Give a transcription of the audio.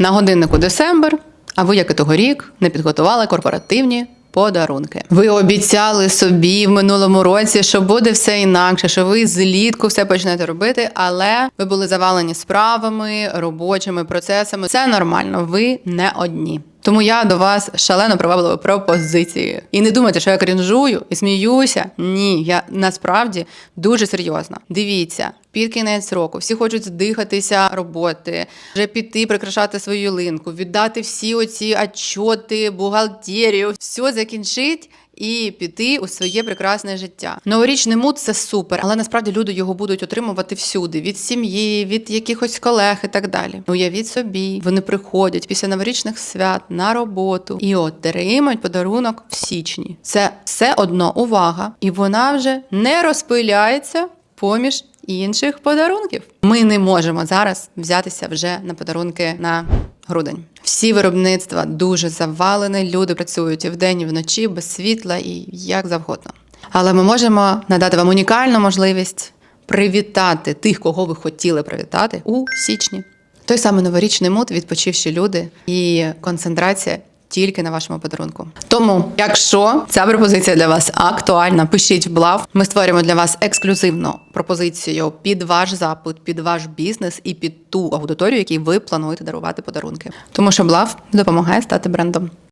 На годиннику Десембр, а ви, як і тогорік, не підготували корпоративні подарунки. Ви обіцяли собі в минулому році, що буде все інакше, що ви злітку все почнете робити, але ви були завалені справами, робочими процесами. Це нормально, ви не одні. Тому я до вас шалено приваблива пропозиції. І не думайте, що я крінжую і сміюся. Ні, я насправді дуже серйозна. Дивіться, під кінець року всі хочуть здихатися роботи, вже піти прикрашати свою ялинку, віддати всі оці отчоти, бухгалтерію, все закінчить. І піти у своє прекрасне життя. Новорічний мут це супер, але насправді люди його будуть отримувати всюди: від сім'ї, від якихось колег і так далі. Уявіть собі, вони приходять після новорічних свят на роботу і отримають подарунок в січні. Це все одно увага, і вона вже не розпиляється поміж інших подарунків. Ми не можемо зараз взятися вже на подарунки на грудень. Всі виробництва дуже завалені, люди працюють і вдень, і вночі, без світла і як завгодно. Але ми можемо надати вам унікальну можливість привітати тих, кого ви хотіли привітати у січні. Той самий новорічний мут, відпочивші люди і концентрація тільки на вашому подарунку. Тому, якщо ця пропозиція для вас актуальна, пишіть в блав. Ми створюємо для вас ексклюзивну пропозицію під ваш запит, під ваш бізнес і під ту аудиторію, якій ви плануєте дарувати подарунки. Тому що блав допомагає стати брендом.